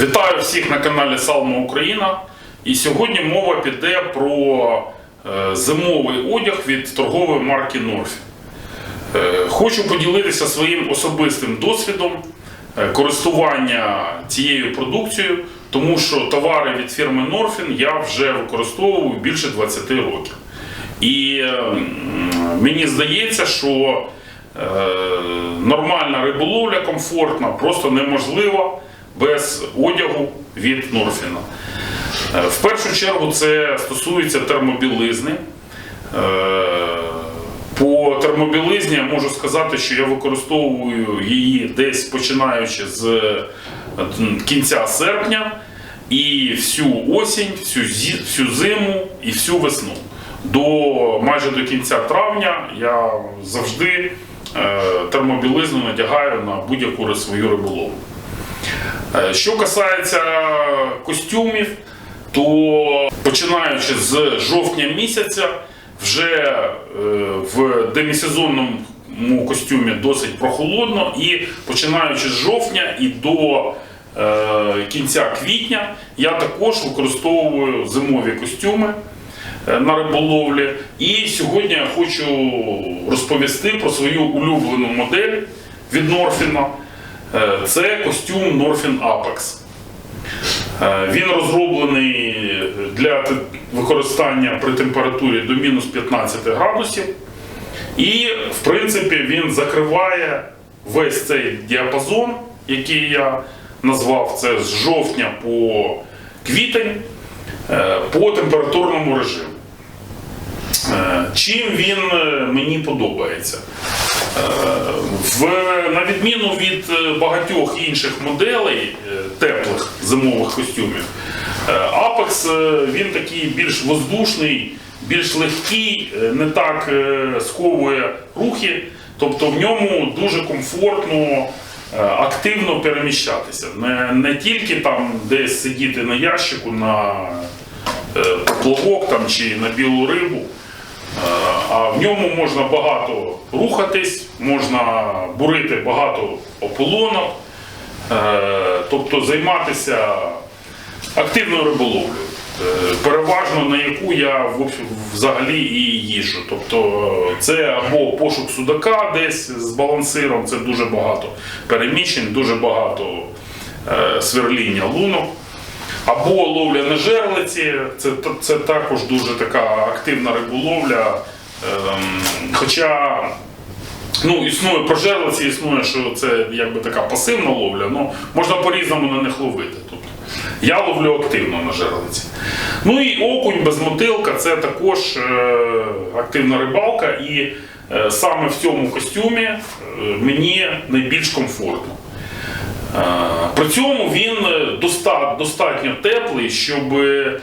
Вітаю всіх на каналі Салма Україна. І сьогодні мова піде про е, зимовий одяг від торгової марки Норфі. Е, Хочу поділитися своїм особистим досвідом е, користування цією продукцією, тому що товари від фірми Норфін я вже використовую більше 20 років. І мені здається, що нормальна риболовля комфортна просто неможлива без одягу від Норфіна. Е, В першу чергу це стосується термобілизни. Е, По термобілизні я можу сказати, що я використовую її десь починаючи з е, кінця серпня і всю осінь, всю, всю зиму і всю весну. До майже до кінця травня я завжди термобілизну надягаю на будь-яку свою риболовлю. Е, Що касається костюмів, то починаючи з жовтня місяця, вже е, в демісезонному костюмі досить прохолодно, і починаючи з жовтня і до е, кінця квітня я також використовую зимові костюми на риболовлі. І сьогодні я хочу розповісти про свою улюблену модель від Норфіна. Е, Це костюм Norfin Apex. Е, Він розроблений для використання при температурі до мінус 15 градусів. І, в принципі, він закриває весь цей діапазон, який я назвав це з жовтня по квітень е, по температурному режиму. Чим він мені подобається? Е, В, на відміну від е, багатьох інших моделей е, теплих зимових костюмів, Apex він такий більш воздушний, більш легкий, не так сковує рухи, тобто в ньому дуже комфортно. Активно переміщатися, не, не тільки там десь сидіти на ящику на е, поплавок там, чи на білу рибу, а в ньому можна багато рухатись, можна бурити багато ополонок, е, тобто займатися активною риболовлею, е, переважно на яку я взагалі і їжджу. Тобто е, це або пошук судака десь з балансиром, це дуже багато переміщень, дуже багато е, сверління лунок. Або ловля на жерлиці, це, це також дуже така активна риболовля. Ем, хоча ну, існує про жерлиці, існує, що це якби така пасивна ловля, ну можна по-різному на них ловити. Тобто, я ловлю активно на жерлиці. Ну і окунь без мотилка це також е, активна рибалка, і е, саме в цьому костюмі е, мені найбільш комфортно. Е, При цьому він е, достатньо теплий, щоб е,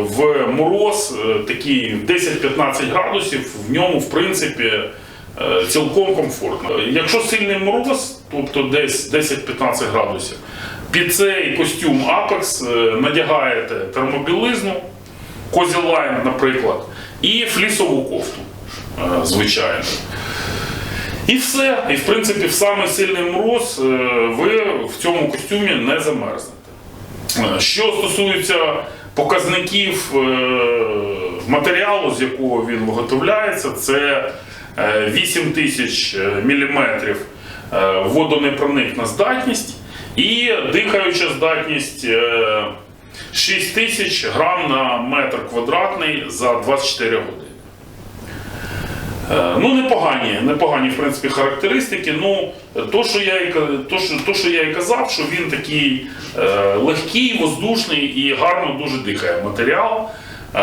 в мороз такий 10-15 градусів в ньому в принципі цілком комфортно. Якщо сильний мороз, тобто десь 10-15 градусів, під цей костюм Apex надягаєте термобілизну, козілайн, наприклад, і флісову кофту, звичайно. І все. І в принципі, в самий сильний мороз е, ви в цьому костюмі не замерзнете. Е, Що стосується показників е, матеріалу, з якого він виготовляється, це е, 8 тисяч е, водонепроникна здатність і дихаюча здатність е, 6 тисяч грам на метр квадратний за 24 години. Е, Ну, непогані, непогані, в принципі, характеристики. Ну, то, що я і, то, що, то, що я і казав, що він такий е, легкий, воздушний і гарно дуже дихає матеріал. Е,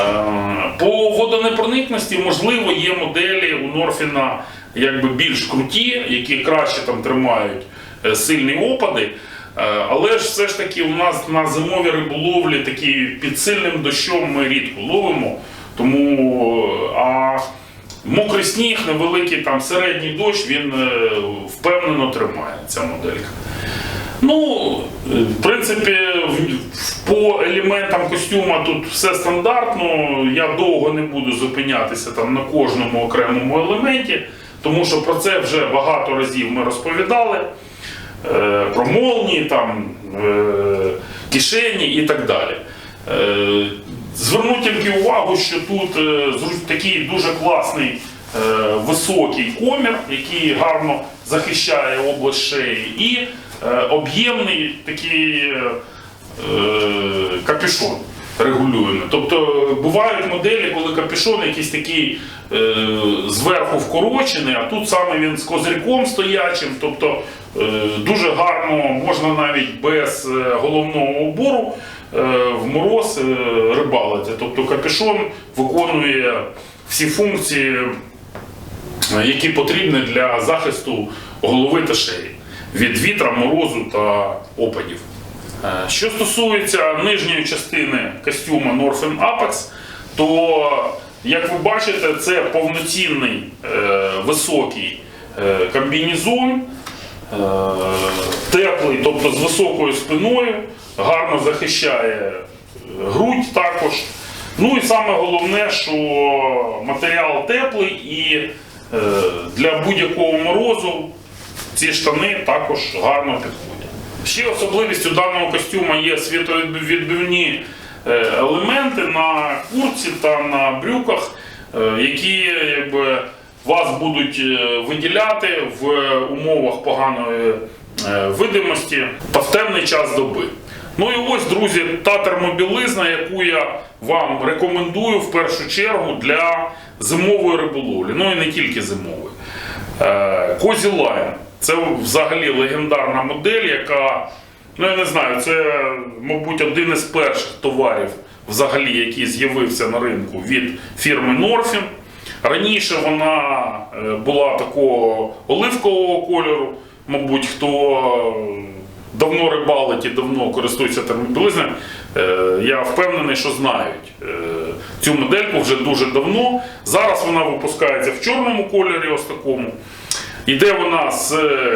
по водонепроникності, можливо, є моделі у Норфіна якби більш круті, які краще там тримають е, сильні опади. Е, Але ж все ж таки у нас на зимовій риболовлі такі під сильним дощом ми рідко ловимо. Тому е, а Мокрий сніг, невеликий там середній дощ, він е, впевнено тримає ця моделька. Ну, е, в принципі, по елементам костюма тут все стандартно. Я довго не буду зупинятися там на кожному окремому елементі, тому що про це вже багато разів ми розповідали. е, про молнії, там, кишені і так далі. Е, Зверну тільки увагу, що тут е, такий дуже класний е, високий комір, який гарно захищає область шиї, і е, об'ємний такий капюшон регулюємо. Тобто бувають моделі, коли капюшон якийсь такий е, зверху вкорочений, а тут саме він з козирьком стоячим. Тобто е, дуже гарно можна навіть без головного убору в мороз е, рибалити. Тобто капюшон виконує всі функції е, які потрібні для захисту голови та шиї від вітра, морозу та опадів. Е, Що стосується нижньої частини костюма Northern Apex, то, як ви бачите, це повноцінний е, високий е, комбінезон, е, теплий, тобто з високою спиною, гарно захищає е, грудь також. Ну і саме головне, що матеріал теплий і е, для будь-якого морозу ці штани також гарно підходять. Ще особливістю даного костюма є світовідбивні е, елементи на куртці та на брюках, які якби, вас будуть виділяти в умовах поганої видимості та в темний час доби. Ну і ось, друзі, та термобілизна, яку я вам рекомендую в першу чергу для зимової риболовлі. Ну і не тільки зимової. Е, Козі Лайн. Це взагалі легендарна модель, яка, ну я не знаю, це, мабуть, один із перших товарів, взагалі, який з'явився на ринку від фірми Norfin. Раніше вона е, була такого оливкового кольору. Мабуть, хто давно рибалить і давно користується термобілизною, я впевнений, що знають е, цю модельку вже дуже давно. Зараз вона випускається в чорному кольорі, ось такому. Іде вона з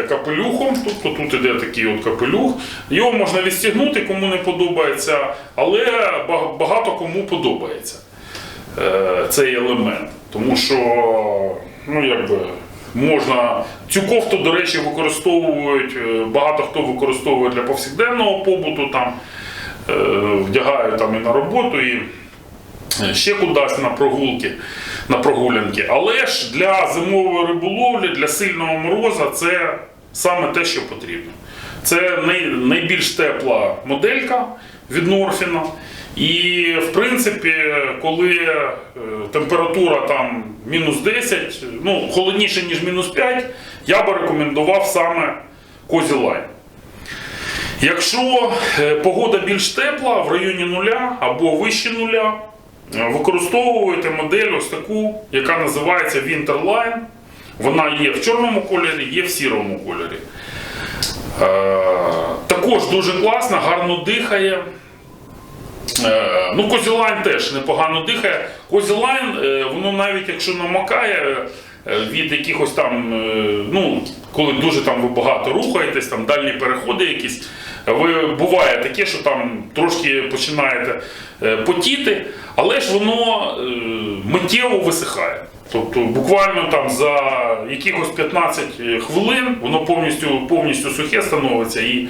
капелюхом, тобто тут іде такий от капелюх. Його можна відстігнути, кому не подобається, але багато кому подобається е, цей елемент. Тому що, ну якби. Можна цю кофту, до речі, використовують. е, Багато хто використовує для повсякденного побуту, там е, вдягають там і на роботу, і е, ще кудись на прогулки, на прогулянки. Але ж для зимової риболовлі, для сильного мороза це саме те, що потрібно. Це найбільш тепла моделька від Норфіна. І в принципі, коли е, температура там мінус 10, ну холодніше, ніж мінус 5, я би рекомендував саме Козі Лайн. Якщо е, погода більш тепла в районі нуля або вище нуля, е, використовуєте модель ось таку, яка називається Winterline. Вона є в чорному кольорі, є в сірому кольорі. Також дуже класна, гарно дихає. Е, Ну, Козілайн теж непогано дихає. Козілайн, е, воно навіть якщо намокає е, від якихось там, ну, коли дуже там ви багато рухаєтесь, там дальні переходи якісь, ви буває таке, що там трошки починаєте потіти, але ж воно миттєво висихає. Тобто буквально там за якихось 15 хвилин воно повністю, повністю сухе становиться і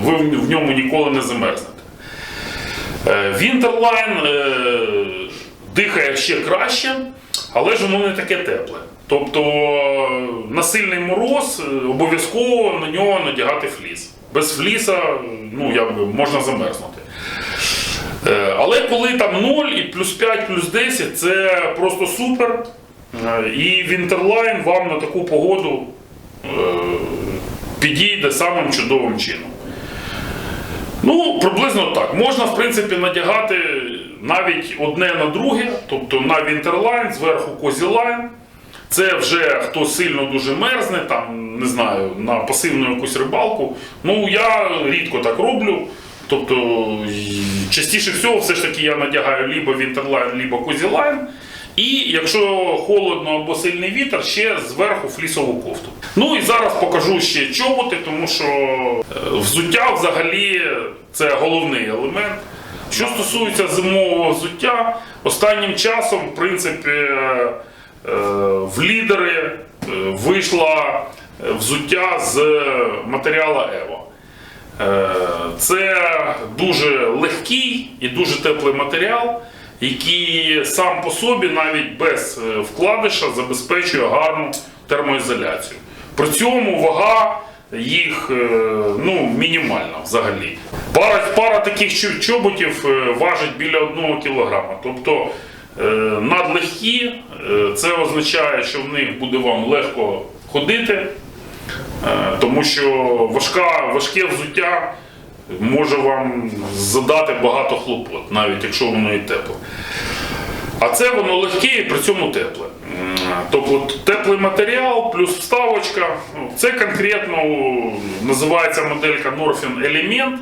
ви в ньому ніколи не замерзнете. Е, Вінтерлайн е, дихає ще краще, але ж воно не таке тепле. Тобто е, на сильний мороз е, обов'язково на нього надягати фліс. Без фліса ну, якби, можна замерзнути. Але коли там 0 і плюс 5, плюс 10, це просто супер. І Вінтерлайн вам на таку погоду підійде самим чудовим чином. Ну, приблизно так. Можна, в принципі, надягати навіть одне на друге, тобто на Вінтерлайн, зверху Козілайн. Це вже хто сильно дуже мерзне, там, не знаю, на пасивну якусь рибалку. Ну, я рідко так роблю. Тобто, частіше всього, все ж таки я надягаю либо Вінтерлайн, либо Козілайн. І якщо холодно або сильний вітер, ще зверху флісову кофту. Ну і зараз покажу ще чоботи, тому що е, взуття взагалі це головний елемент. Що стосується зимового взуття, останнім часом, в принципі, е, е, в лідери вийшла взуття з матеріалу Ево. Е, Це дуже легкий і дуже теплий матеріал, який сам по собі навіть без е, вкладиша забезпечує гарну термоізоляцію. При цьому вага їх е, ну, мінімальна взагалі. Пара, пара таких чоботів е, важить біля 1 кг. Тобто надлегкі, це означає, що в них буде вам легко ходити. Тому що важка, важке взуття може вам задати багато хлопот, навіть якщо воно і тепле. А це воно легке і при цьому тепле. Тобто теплий матеріал плюс вставочка. Ну, Це конкретно називається моделька Norfin Element.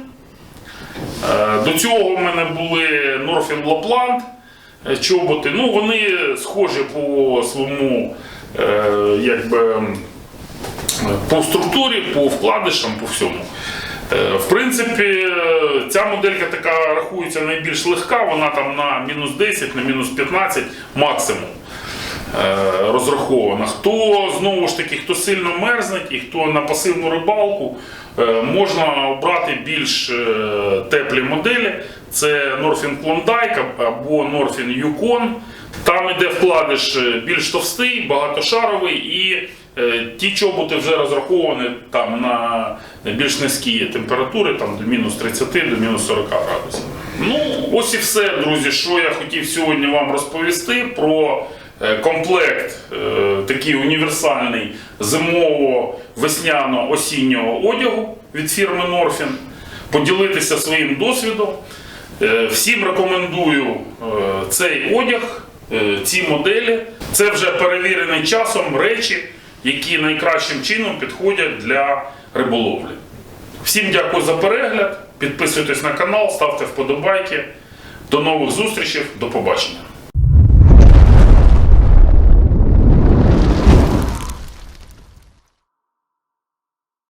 Е, До цього в мене були Norfin Lapland е, чоботи. Ну, вони схожі по своєму е, якби, по структурі, по вкладишам, по всьому. Е, В принципі, ця моделька така рахується найбільш легка, вона там на мінус 10, на мінус 15 максимум е, розрахована. Хто знову ж таки, хто сильно мерзне і хто на пасивну рибалку, е, можна обрати більш теплі моделі. Це Norfin Klondike або Norfin Yukon. Там іде вкладиш більш товстий, багатошаровий і ті чоботи вже розраховані там на більш низькі температури, там до мінус 30, до мінус 40 градусів. Ну, ось і все, друзі, що я хотів сьогодні вам розповісти про е, комплект е, такий універсальний зимово-весняно-осіннього одягу від фірми Norfin, поділитися своїм досвідом. Е, Всім рекомендую е, цей одяг, е, ці моделі. Це вже перевірений часом речі, які найкращим чином підходять для риболовлі. Всім дякую за перегляд. Підписуйтесь на канал, ставте вподобайки. До нових зустрічей, до побачення.